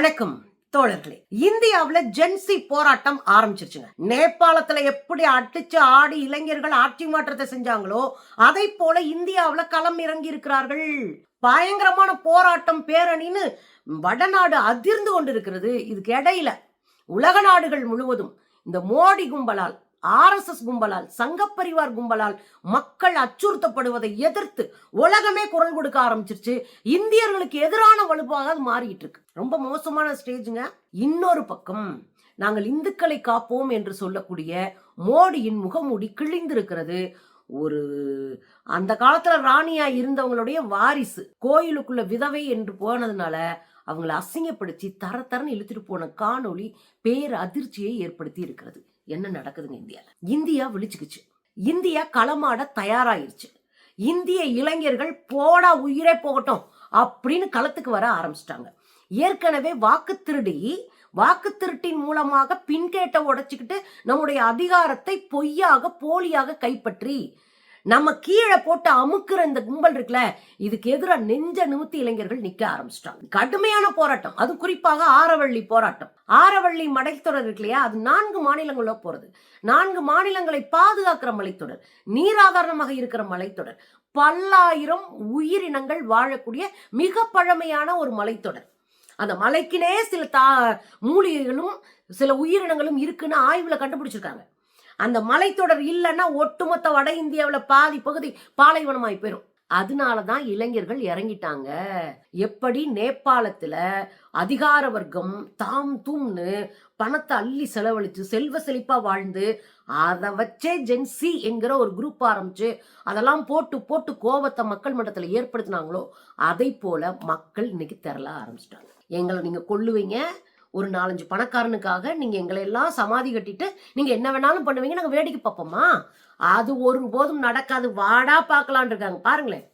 வணக்கம் தோழர்களே. இந்தியாவுல ஜென்சி போராட்டம் ஆரம்பிச்சிருச்சுங்க. நேபாளத்துல எப்படி அடிச்சு ஆடி இளைஞர்கள் ஆட்சி மாற்றத்தை செஞ்சாங்களோ அதை போல இந்தியாவில களம் இறங்கி இருக்கிறார்கள் பயங்கரமான போராட்டம் பேரணின்னு வடநாடு அதிர்ந்து கொண்டிருக்கிறது. இதுக்கு இடையில உலக நாடுகள் முழுவதும் இந்த மோடி கும்பலால் ஆர்எஸ்எஸ் கும்பலால் சங்கப்பரிவார் கும்பலால் மக்கள் அச்சுறுத்தப்படுவதை எதிர்த்து உலகமே குரல் கொடுக்க ஆரம்பிச்சிருச்சு. இந்தியர்களுக்கு எதிரான வலுவாக அது மாறிட்டு இருக்கு ரொம்ப மோசமான ஸ்டேஜுங்க. இன்னொரு பக்கம் நாங்கள் இந்துக்களை காப்போம் என்று சொல்லக்கூடிய மோடியின் முகமூடி கிழிந்திருக்கிறது. ஒரு அந்த காலத்துல ராணியா இருந்தவங்களுடைய வாரிசு கோயிலுக்குள்ள விதவை என்று போனதுனால அவங்கள அசிங்கப்படுத்தி தர தரன்னு இழுத்துட்டு போன காணொளி பேர் அதிர்ச்சியை ஏற்படுத்தி இருக்கிறது என்ன நடக்குதுங்க இந்தியாவில் இந்தியா விழிச்சுக்குச்சு. இந்தியா களமாட தயாராகிருச்சு இந்திய இளைஞர்கள் போடா உயிரே போகட்டும் அப்படின்னு களத்துக்கு வர ஆரம்பிச்சிட்டாங்க. ஏற்கனவே வாக்கு திருடி வாக்கு திருட்டின் மூலமாக பின்கேட்டை உடைச்சிக்கிட்டு நம்முடைய அதிகாரத்தை பொய்யாக போலியாக கைப்பற்றி நம்ம கீழே போட்டு அமுக்குற இந்த கும்பல் இருக்குல்ல இதுக்கு எதிராக நெஞ்ச நிமித்தி இளைஞர்கள் நிக்க ஆரம்பிச்சிட்டாங்க. கடுமையான போராட்டம். அது குறிப்பாக ஆரவள்ளி போராட்டம். ஆரவள்ளி மலைத்தொடர் இருக்கு இல்லையா? அது நான்கு மாநிலங்களோ போறது. நான்கு மாநிலங்களை பாதுகாக்கிற மலைத்தொடர். நீராதாரணமாக இருக்கிற மலைத்தொடர். பல்லாயிரம் உயிரினங்கள் வாழக்கூடிய மிக பழமையான ஒரு மலைத்தொடர். அந்த மலைக்குனே சில தா மூலிகைகளும் சில உயிரினங்களும் இருக்குன்னு ஆய்வுல கண்டுபிடிச்சிருக்காங்க. அந்த மலைத்தொடர் இல்லைன்னா ஒட்டுமொத்த வட இந்தியாவில் பாதி பகுதி பாலைவனமாய் போயிடும் அதனால தான் இளைஞர்கள் இறங்கிட்டாங்க. எப்படி நேபாளத்தில் அதிகார வர்க்கம் தாம் தூம்னு பணத்தை அள்ளி செலவழித்து செல்வ செழிப்பாக வாழ்ந்து அதை வச்சே ஜென்சி என்கிற ஒரு குரூப் ஆரம்பித்து அதெல்லாம் போட்டு போட்டு கோபத்தை மக்கள் மன்றத்தில் ஏற்படுத்தினாங்களோ அதை போல மக்கள் இன்னைக்கு திரள ஆரம்பிச்சிட்டாங்க. எங்களை நீங்கள் கொல்லுவீங்க ஒரு நாலஞ்சு பணக்காரனுக்காக நீங்க எங்களை எல்லாம் சமாதி கட்டிட்டு நீங்க என்ன வேணாலும் பண்ணுவீங்க நாங்க வேடிக்கை பார்ப்போமா? அது ஒரு போதும் நடக்காது. வாடா பார்க்கலான் இருக்காங்க. பாருங்களேன்.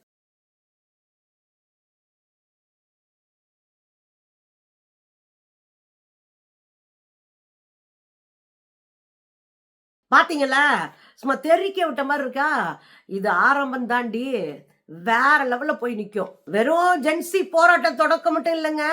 பாத்தீங்களா? சும்மா தெறிக்க விட்ட மாதிரி இருக்கா? இது ஆரம்பம் தாண்டி வேற லெவல்ல போய் நிக்கும். வெறும் ஜென்சி போராட்டம் தொடக்கம் மட்டும் இல்லைங்க.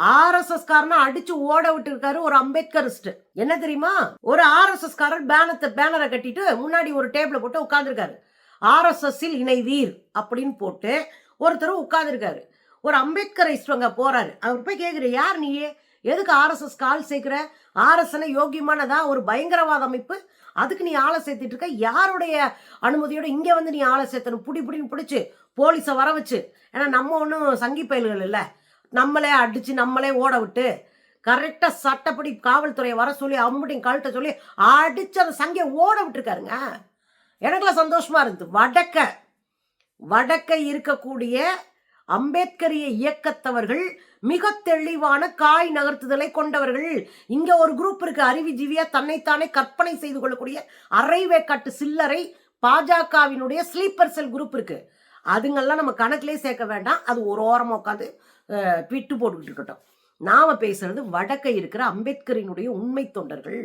ஆர்எஸ்எஸ் காரனா அடிச்சு ஓட விட்டு இருக்காரு ஒரு அம்பேத்கரிஸ்ட். என்ன தெரியுமா? ஒரு ஆர்எஸ்எஸ் காரர் பேனத்தை பேனரை கட்டிட்டு முன்னாடி ஒரு டேபிள போட்டு உட்காந்துருக்காரு ஆர்எஸ்எஸ்ஸில் இணைவீர் அப்படின்னு போட்டு ஒருத்தர் உட்காந்துருக்காரு ஒரு அம்பேத்கர் இஸ்வங்க போறாரு. அவர் போய் கேட்குற யார் நீயே? எதுக்கு ஆர்எஸ்எஸ் கால் சேர்க்கிற? ஆர்எஸ்எஸ் யோகியமானதா ஒரு பயங்கரவாத அமைப்பு. அதுக்கு நீ ஆளை சேர்த்துட்டு இருக்க. யாருடைய அனுமதியோட இங்க வந்து நீ ஆளை சேர்த்தணும்? புடி புடின்னு பிடிச்சி போலீஸை வர வச்சு. ஏன்னா நம்ம ஒன்றும் சங்கி பயல்கள் இல்லை. நம்மளே அடிச்சு நம்மளே ஓட விட்டு கரெக்டாக சட்டப்படி காவல்துறையை வர சொல்லி அம்முட்டின் கழட்ட சொல்லி அடித்து அந்த சங்கையை ஓட விட்டுருக்காருங்க. எனக்குலாம் சந்தோஷமாக இருந்தது. வடக்க வடக்க இருக்கக்கூடிய அம்பேத்கரிய இயக்கத்தவர்கள் மிக தெளிவான காய் நகர்த்துதலை கொண்டவர்கள். இங்க ஒரு குரூப் இருக்கு அறிவுஜீவியா தன்னைத்தானே கற்பனை செய்து கொள்ளக்கூடிய அரைவேக்காட்டு சில்லறை பாஜகவினுடைய ஸ்லீப்பர் செல் குரூப் இருக்கு. அதுங்கெல்லாம் நம்ம கணக்கிலே சேர்க்க வேண்டாம். அது ஒரு ஓரமாக உட்காந்து ட்விட்டு போட்டுக்கிட்டு இருக்கட்டும் நாம பேசுறது வடக்க இருக்கிற அம்பேத்கரினுடைய உண்மை தொண்டர்கள்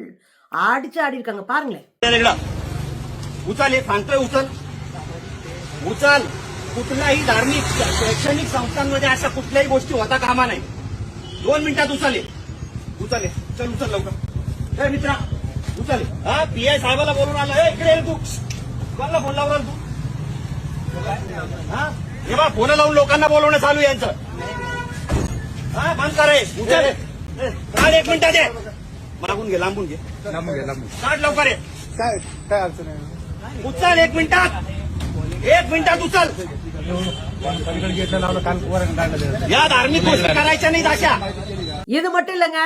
அடிச்சு ஆடி இருக்காங்க பாருங்களேன் इकडं. उचल हे सांगतोय उचल उचल कुठल्याही धार्मिक शैक्षणिक संस्थांमध्ये अशा कुठल्याही गोष्टी होता कामा नाही दोन मिनिटात उचल हे. उचल हे. चल उचल लवकर ए मित्रा उचल हे. हा पी आय साहेबाला बोलून आला ए इकडे ये तू कोणाला फोन लावला तू हा हे बा फोन लावून लोकांना बोलवणं चालू आहे यांचं हा बंद कर हे. उचल हे. ए, काढ एक मिनिटात ये मागून घे लांबून घे लांबून घे लांबून काढ लवकर ये काय काय अडचण आहे उचल एक मिनिटात एक मिनिटात उचल पलीकडे गेटला लावलं काल वरण काढलं या धार्मिक गोष्टी करायच्या नाहीत अशा இது மட்டும் இல்லைங்க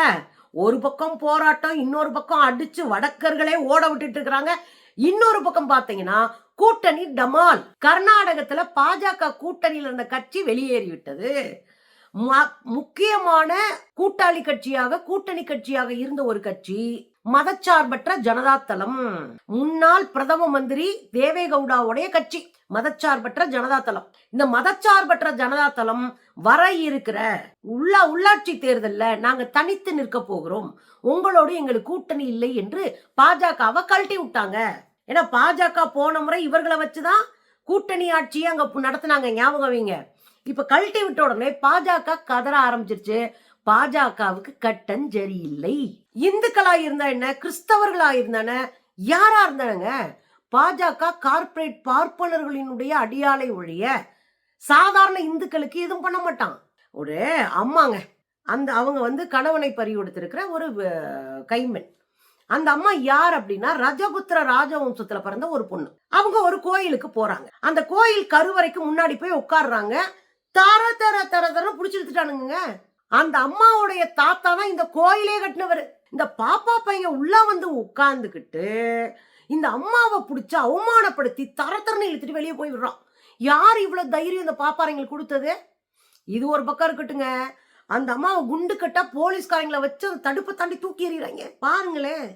ஒரு பக்கம் போராட்டம் இன்னொரு பக்கம் அடிச்சு வடக்கர்களே ஓட விட்டுட்டு இருக்கிறாங்க இன்னொரு பக்கம் பாத்தீங்கன்னா கூட்டணி டமால் கர்நாடகத்துல பாஜக கூட்டணியில் இருந்த கட்சி வெளியேறி விட்டது ம- முக்கியமான கூட்டாளி கட்சியாக கூட்டணி கட்சியாக இருந்த ஒரு கட்சி மதச்சார்பற்ற ஜனதா தளம் முன்னாள் பிரதம மந்திரி தேவேகவுடாவுடைய கட்சி மதச்சார்பற்ற ஜனதா தளம் இந்த மதச்சார்பற்ற ஜனதா தளம் வர இருக்கிற உள்ள உள்ளாட்சி தேர்தல்ல நாங்க தனித்து நிற்க போகிறோம். உங்களோடு எங்களுக்கு கூட்டணி இல்லை என்று பாஜகவை கழட்டி விட்டாங்க. ஏன்னா பாஜக போன முறை இவர்களை வச்சுதான் கூட்டணி ஆட்சியை அங்க நடத்தினாங்க நடத்துனாங்க. ஞாபகம் வைங்க. இப்ப கழட்டி விட்ட உடனே பாஜக கதற ஆரம்பிச்சிருச்சு. பாஜகவுக்கு கட்டன் சரியில்லை இந்துக்களா இருந்தா என்ன? கிறிஸ்தவர்களா இருந்தான? யாரா இருந்தானுங்க? பாஜக கார்ப்பரேட் பார்ப்பனர்களினுடைய அடியாலை ஒழிய சாதாரண இந்துக்களுக்கு எதுவும் பண்ண மாட்டான். ஒரு அம்மாங்க. அந்த அவங்க வந்து கணவனை பறி கொடுத்திருக்கிற ஒரு அஹ், அந்த அம்மா யார் அப்படின்னா ரஜபுத்திர ராஜவம்சத்துல பிறந்த ஒரு பொண்ணு. அவங்க ஒரு கோயிலுக்கு போறாங்க. அந்த கோயில் கருவறைக்கு முன்னாடி போய் உட்காடுறாங்க தர தர தர தர பிடிச்சி இழுத்துட்டானுங்க அந்த அம்மாவுடைய தாத்தா தான் இந்த கோயிலே கட்டினவர். இந்த பாப்பா பையன் உள்ள வந்து உட்கார்ந்துக்கிட்டு இந்த அம்மாவை பிடிச்சி அவமானப்படுத்தி தர தரன்னு இழுத்துட்டு வெளியே போய் விடுறான். யார் இவ்வளவு தைரியம் இந்த பாப்பாரைங்களுக்கு கொடுத்தது? இது ஒரு பக்கம் இருக்கட்டுங்க. அந்த அம்மாவை குண்டு கட்டா போலீஸ்காரங்களை வச்சு அந்த தடுப்பை தாண்டி தூக்கி எறிகிறாங்க. பாருங்களேன்.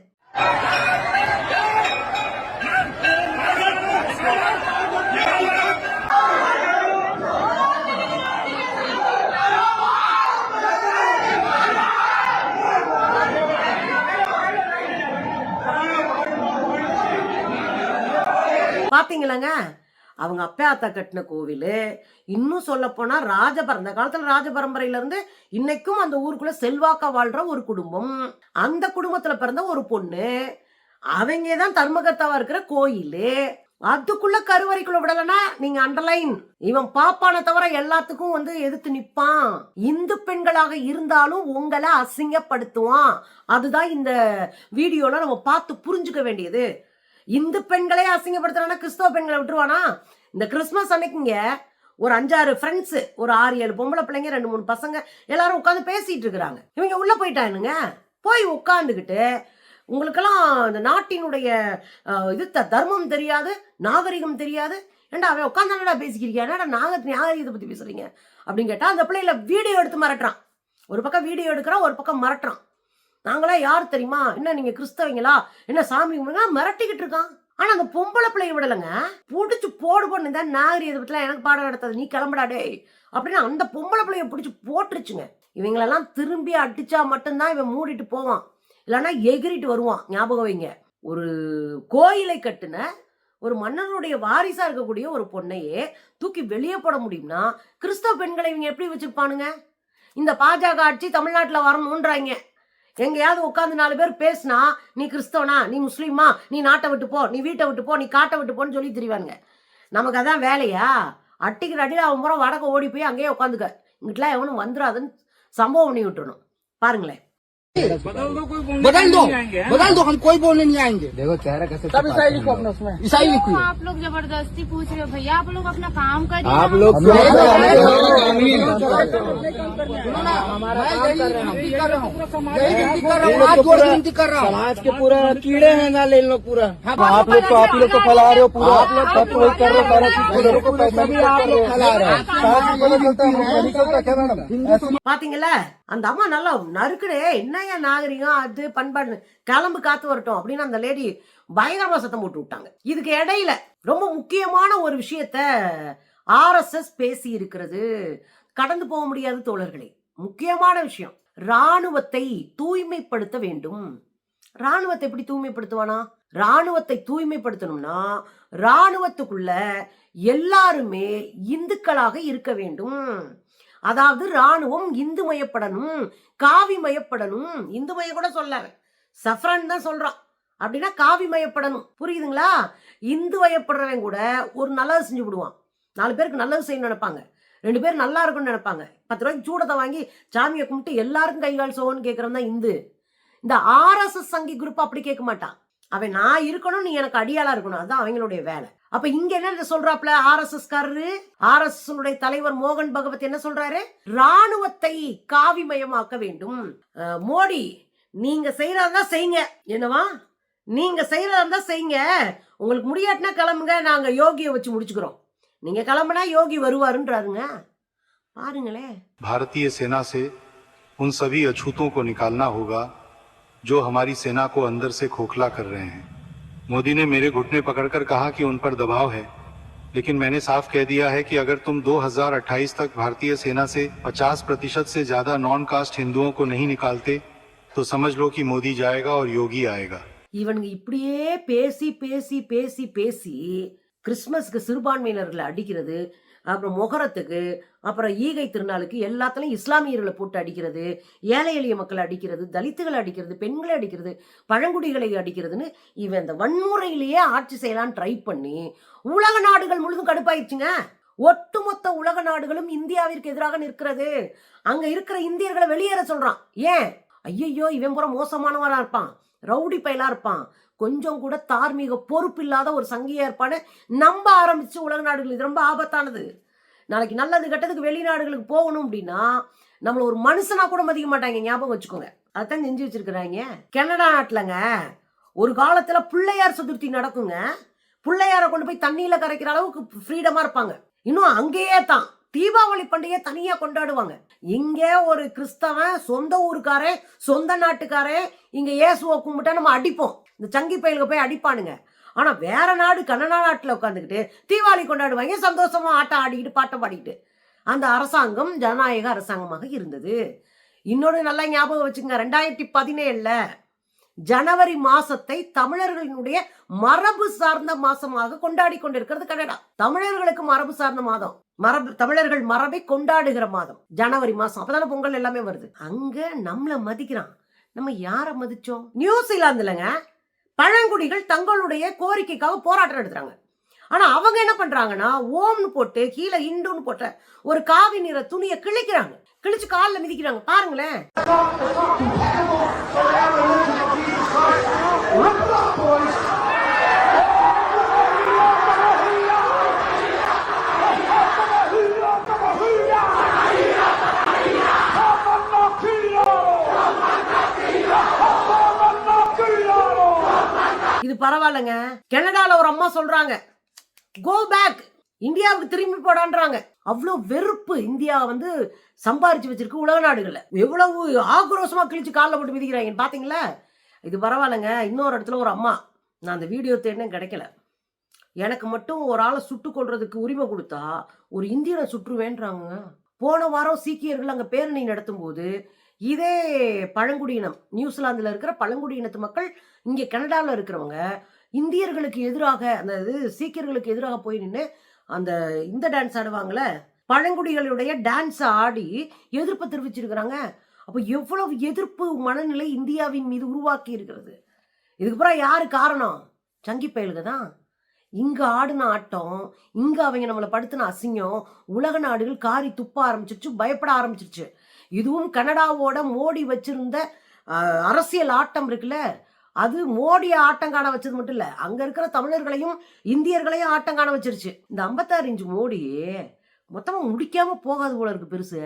பார்த்தீங்களாங்க அவங்க அப்பா அத்தா கட்டின கோவில் இன்னும் சொல்லப்போனால் ராஜபரம் அந்த காலத்தில் ராஜபரம்பரையிலேருந்து இன்னைக்கும் அந்த ஊருக்குள்ளே செல்வாக்கா வாழ்கிற ஒரு குடும்பம். அந்த குடும்பத்தில் பிறந்த ஒரு பொண்ணு. அவங்க தான் தர்மகர்த்தாவாக இருக்கிற கோயில். அதுக்குள்ள கருவறைக்குள்ள விடலனா நீங்க அண்டர்லைன் இவன் பாப்பான தவிர எல்லாத்துக்கும் வந்து எதிர்த்து நிப்பான். இந்து பெண்களாக இருந்தாலும் உங்களை அசிங்கப்படுத்துவான். அதுதான் இந்த வீடியோல நம்ம பார்த்து புரிஞ்சுக்க வேண்டியது. இந்து பெண்களே அசிங்கப்படுத்துறானா கிறிஸ்தவ பெண்களை விட்டுருவானா? இந்த கிறிஸ்மஸ் அன்னைக்குங்க ஒரு அஞ்சாறு ஃப்ரெண்ட்ஸ் ஒரு ஆறு ஏழு பொம்பளை பிள்ளைங்க ரெண்டு மூணு பசங்க எல்லாரும் உட்காந்து பேசிட்டு இருக்கிறாங்க. இவங்க உள்ள போயிட்டானுங்க போய் உட்காந்துக்கிட்டு உங்களுக்கெல்லாம் இந்த நாட்டினுடைய இது தர்மம் தெரியாது நாகரிகம் தெரியாது. ஏண்டா அவன் உட்காந்தானடா பேசிக்கிறீங்க என்னடா நாக நாகரிகத்தை பத்தி பேசுறீங்க? அப்படின்னு கேட்டா அந்த பிள்ளைல வீடியோ எடுத்து மிரட்டுறான். ஒரு பக்கம் வீடியோ எடுக்கிறான் ஒரு பக்கம் மிரட்டுறான். நாங்களாம் யார் தெரியுமா? என்ன நீங்க கிறிஸ்தவங்களா? என்ன சாமி கும்பிடுங்க? மிரட்டிக்கிட்டு இருக்கான். ஆனா அந்த பொம்பளை பிள்ளைய விடலைங்க. பிடிச்சி போடு போட்டு இந்த நாகரிகத்தை பத்திலாம் எனக்கு பாடம் நடத்தாது நீ கிளம்புடா அப்படின்னு அந்த பொம்பளை பிள்ளைய பிடிச்சி போட்டுருச்சுங்க. இவங்களெல்லாம் திரும்பி அடிச்சா மட்டும்தான் இவன் மூடிட்டு போவான். இல்லைன்னா எகிரிட்டு வருவான். ஞாபகம் வைங்க. ஒரு கோயிலை கட்டுன ஒரு மன்னனுடைய வாரிசா இருக்கக்கூடிய ஒரு பொண்ணையே தூக்கி வெளியே போட முடியும்னா கிறிஸ்தவ பெண்களை இவங்க எப்படி வச்சிருப்பானுங்க? இந்த பாஜக ஆட்சி தமிழ்நாட்டில் வரணுன்றாங்க எங்கேயாவது உட்காந்து நாலு பேர் பேசினா நீ கிறிஸ்தவனா? நீ முஸ்லீமா? நீ நாட்டை விட்டு போ. நீ வீட்டை விட்டு போ. நீ காட்டை விட்டு போன்னு சொல்லி திரிவானுங்க. நமக்கு அதான் வேலையா? அட்டிக்கிற அடியில் அவன் முறை வடக்க ஓடி போய் அங்கேயே உட்காந்துக்க. இங்கிட்டலாம் எவனும் வந்துடாதுன்னு சம்பவம் பண்ணி விட்டுறணும். பாருங்களேன். बदल दो कोई बदल दो आएँगे बदल दो हम कोई बोलने नहीं आएँगे। देखो चेहरा कैसे सब ईसाई लिखो अपना उसमें। ईसाई क्यों लिखिए आप लोग ज़बरदस्ती पूछ रहे हो भैया आप लोग अपना काम करिए आप लोग कर रहे हैं? विनती कर रहा हूँ। यही कर रहा हूँ। के विनती कर रहा हूँ। समाज के पूरा कीड़े हैं ना ले इन लोग पूरा। हाँ, आप लोग तो आप लोग को फैला रहे हो पूरा। आप लोग सब वही कर रहे हो को लोगों आप लोग फैला रहे हो। सारा அந்த அம்மா நல்லா நறுக்குடே என்னையா நாகரிகம்? அது பண்பாடு கிளம்பு காத்து வரட்டும் அப்படின்னு அந்த லேடி பயங்கரமாக சத்தம் போட்டு விட்டாங்க. இதுக்கு இடையில ரொம்ப முக்கியமான ஒரு விஷயத்த ஆர்எஸ்எஸ் பேசி இருக்கிறது. கடந்து போக முடியாது தோழர்களே. முக்கியமான விஷயம். இராணுவத்தை தூய்மைப்படுத்த வேண்டும். இராணுவத்தை எப்படி தூய்மைப்படுத்துவானா? இராணுவத்தை தூய்மைப்படுத்தணும்னா இராணுவத்துக்குள்ள எல்லாருமே இந்துக்களாக இருக்க வேண்டும். அதாவது ராணுவம் இந்துமயப்படணும் காவிமயப்படணும் இந்துமய கூட சொல்லாரு சஃப்ரான் தான் சொல்றான். அப்படின்னா காவிமயப்படணும் புரியுதுங்களா? இந்து வயப்படுறவன் கூட ஒரு நல்லது செஞ்சு விடுவான். நாலு பேருக்கு நல்லது செய்யணும்னு நினைப்பாங்க. ரெண்டு பேர் நல்லா இருக்கும்னு நினைப்பாங்க. பத்து ரூபாய்க்கு சூடத்தை வாங்கி சாமியை கும்பிட்டு எல்லாருக்கும் கைகால் சோகன்னு கேட்கறவன் தான் இந்து. இந்த ஆர்எஸ்எஸ் சங்கி குரூப் அப்படி கேட்க மாட்டான். அவன் நான் இருக்கணும் நீ எனக்கு அடியாளா இருக்கணும். அதுதான் அவங்களுடைய வேலை. அப்ப இங்க என்ன சொல்றாப்ல ஆர்எஸ்எஸ் காரரு ஆர்எஸ்எஸ் தலைவர் மோகன் பகவத் என்ன சொல்றாரு ராணுவத்தை காவிமயமாக்க வேண்டும் அஹ், மோடி நீங்க செய்யறதா செய்யுங்க என்னவா நீங்க செய்யறதா செய்யுங்க உங்களுக்கு முடியாட்டினா கிளம்புங்க நாங்க யோகியை வச்சு முடிச்சுக்கிறோம் நீங்க கிளம்புனா யோகி வருவாருன்றாருங்க பாருங்களேன் भारतीय सेना से उन सभी अछूतों को निकालना होगा जो हमारी सेना को अंदर से खोखला कर रहे हैं मोदी ने मेरे घुटने पकड़कर कहा कि उन पर दबाव है लेकिन मैंने साफ कह दिया है कि अगर तुम 2028 तक भारतीय सेना से 50 प्रतिशत से ज्यादा नॉन कास्ट हिंदुओं को नहीं निकालते तो समझ लो कि मोदी जाएगा और योगी आएगा இவனுங்க இப்படியே பேசி பேசி பேசி பேசி கிறிஸ்மஸ்க்கு சிறுபான்மையினர்களை அடிக்கிறது அப்புறம் மொகரத்துக்கு அப்புறம் ஈகை திருநாளுக்கு எல்லாத்துலையும் இஸ்லாமியர்களை போட்டு அடிக்கிறது ஏழை எளிய மக்களை அடிக்கிறது தலித்துகளை அடிக்கிறது பெண்களை அடிக்கிறது பழங்குடிகளை அடிக்கிறதுன்னு இவன் இந்த வன்முறையிலேயே ஆட்சி செய்யலான்னு ட்ரை பண்ணி உலக நாடுகள் முழுதும் கடுப்பாயிருச்சுங்க. ஒட்டுமொத்த உலக நாடுகளும் இந்தியாவிற்கு எதிராக நிற்கிறது. அங்க இருக்கிற இந்தியர்களை வெளியேற சொல்றான். ஏன்? ஐயையோ இவன் பூரா மோசமானவனா இருப்பான். ரவுடி பயலா இருப்பான். கொஞ்சம் கூட தார்மீக பொறுப்பு இல்லாத ஒரு சங்கியா இருப்பான்னு நம்ப ஆரம்பிச்சு உலக நாடுகள். இது ரொம்ப ஆபத்தானது. நாளைக்கு நல்லது கெட்டதுக்கு வெளிநாடுகளுக்கு போகணும் அப்படின்னா நம்மளை ஒரு மனுஷனா கூட மதிக்க மாட்டாங்க. ஞாபகம் வச்சுக்கோங்க. அதான் செஞ்சு வச்சிருக்கிறாங்க. கனடா நாட்டுலங்க ஒரு காலத்துல பிள்ளையார் சதுர்த்தி நடக்குங்க. பிள்ளையாரை கொண்டு போய் தண்ணியில கரைக்கிற அளவுக்கு ஃப்ரீடமா இருப்பாங்க. இன்னும் அங்கேயே தான். தீபாவளி பண்டிகையை தனியா கொண்டாடுவாங்க. இங்க ஒரு கிறிஸ்தவன் சொந்த ஊருக்காரன் சொந்த நாட்டுக்காரன் இங்க இயேசுவை கும்பிட்டா நம்ம அடிப்போம். இந்த சங்கி பயிலுக்கு போய் அடிப்பானுங்க. ஆனா வேற நாடு கனடா நாட்டில் உட்காந்துக்கிட்டு தீபாவளி கொண்டாடுவாங்க. சந்தோஷமா ஆட்டம் ஆடிக்கிட்டு பாட்டம் பாடிக்கிட்டு? அந்த அரசாங்கம் ஜனநாயக அரசாங்கமாக இருந்தது. இன்னொரு நல்லா ஞாபகம் வச்சுங்க ரெண்டாயிரத்தி பதினேழுல ஜனவரி மாசத்தை தமிழர்களினுடைய மரபு சார்ந்த மாசமாக கொண்டாடி கொண்டிருக்கிறது கனடா. தமிழர்களுக்கு மரபு சார்ந்த மாதம். மரபு தமிழர்கள் மரபை கொண்டாடுகிற மாதம். ஜனவரி மாசம். அப்பதான பொங்கல் எல்லாமே வருது. அங்க நம்மள மதிக்கிறான். நம்ம யார மதிச்சோம்? நியூசிலாந்துலங்க பழங்குடிகள் தங்களுடைய கோரிக்கைக்காக போராட்டம் நடத்துறாங்க. ஆனா அவங்க என்ன பண்றாங்கன்னா ஓம்னு போட்டு கீழே இண்டுன்னு போட்ட ஒரு காவி நிற துணியை கிழிக்கிறாங்க. கிழிச்சு காலில் மிதிக்கிறாங்க. பாருங்களேன். இது பரவாயில்லைங்க. கனடால ஒரு அம்மா சொல்றாங்க கோ பேக் இந்தியாவுக்கு திரும்பி போடான்றாங்க. அவ்வளோ வெறுப்பு இந்தியா வந்து சம்பாரிச்சு வச்சிருக்கு உலக நாடுகளில். எவ்வளவு ஆக்ரோஷமா கிழிச்சு காலில் போட்டு மிதிக்கிறாங்கன்னு பாத்தீங்களா? இது பரவாயில்லைங்க. இன்னொரு இடத்துல ஒரு அம்மா. நான் அந்த வீடியோ தேடினேன் கிடைக்கல. எனக்கு மட்டும் ஒரு ஆளை சுட்டு கொள்றதுக்கு உரிமை கொடுத்தா ஒரு இந்தியனை சுற்றுவேன்றாங்க போன வாரம் சீக்கியர்கள் அங்கே பேரணி நடத்தும் போது இதே பழங்குடியினம் நியூசிலாந்தில் இருக்கிற பழங்குடியினத்து மக்கள் இங்கே கனடாவில் இருக்கிறவங்க இந்தியர்களுக்கு எதிராக அந்த இது சீக்கியர்களுக்கு எதிராக போய் நின்று அந்த இந்த டான்ஸ் ஆடுவாங்களே பழங்குடிகளுடைய டான்ஸை ஆடி எதிர்ப்பு தெரிவிச்சிருக்கிறாங்க. அப்போ எவ்வளவு எதிர்ப்பு மனநிலை இந்தியாவின் மீது உருவாக்கி இருக்கிறது? இதுக்கு யார் யாரு காரணம்? சங்கி பயலுக தான். இங்கே ஆடின ஆட்டம் இங்கே அவங்க நம்மளை படுத்தின அசிங்கம் உலக நாடுகள் காரி துப்ப ஆரம்பிச்சிருச்சு பயப்பட ஆரம்பிச்சிருச்சு. இதுவும் கனடாவோட மோடி வச்சிருந்த அரசியல் ஆட்டம் இருக்குல்ல? அது மோடிய ஆட்டம் காண வச்சது மட்டும் இல்லை அங்கே இருக்கிற தமிழர்களையும் இந்தியர்களையும் ஆட்டம் காண வச்சிருச்சு. இந்த ஐம்பத்தாறு இன்ச்சு மோடி மொத்தமாக முடிக்காமல் போகாது போல இருக்கு பெருசு.